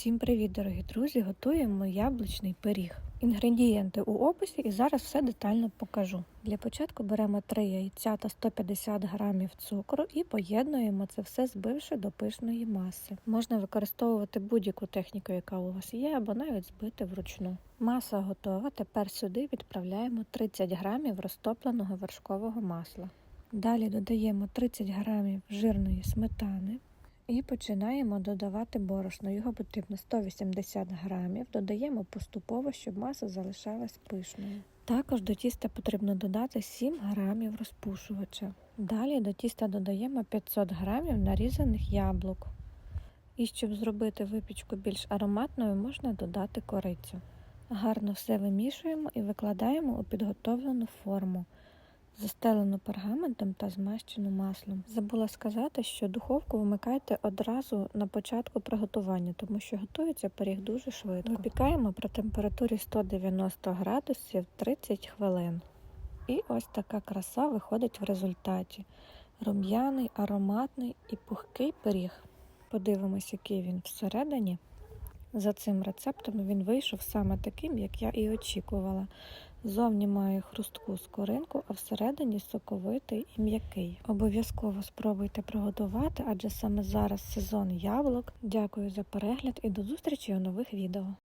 Всім привіт, дорогі друзі! Готуємо яблучний пиріг. Інгредієнти у описі і зараз все детально покажу. Для початку беремо 3 яйця та 150 грамів цукру і поєднуємо це все, збивши до пишної маси. Можна використовувати будь-яку техніку, яка у вас є, або навіть збити вручну. Маса готова. Тепер сюди відправляємо 30 грамів розтопленого вершкового масла. Далі додаємо 30 грамів жирної сметани. І починаємо додавати борошно. Його потрібно 180 грамів. Додаємо поступово, щоб маса залишалась пишною. Також до тіста потрібно додати 7 грамів розпушувача. Далі до тіста додаємо 500 грамів нарізаних яблук. І щоб зробити випічку більш ароматною, можна додати корицю. Гарно все вимішуємо і викладаємо у підготовлену форму застелену пергаментом та змащену маслом. Забула сказати, що духовку вмикайте одразу на початку приготування, тому що готується пиріг дуже швидко. Випікаємо при температурі 190 градусів 30 хвилин. І ось така краса виходить в результаті. Рум'яний, ароматний і пухкий пиріг. Подивимось, який він всередині. За цим рецептом він вийшов саме таким, як я і очікувала. Зовні має хрустку скоринку, а всередині соковитий і м'який. Обов'язково спробуйте приготувати, адже саме зараз сезон яблук. Дякую за перегляд і до зустрічі у нових відео.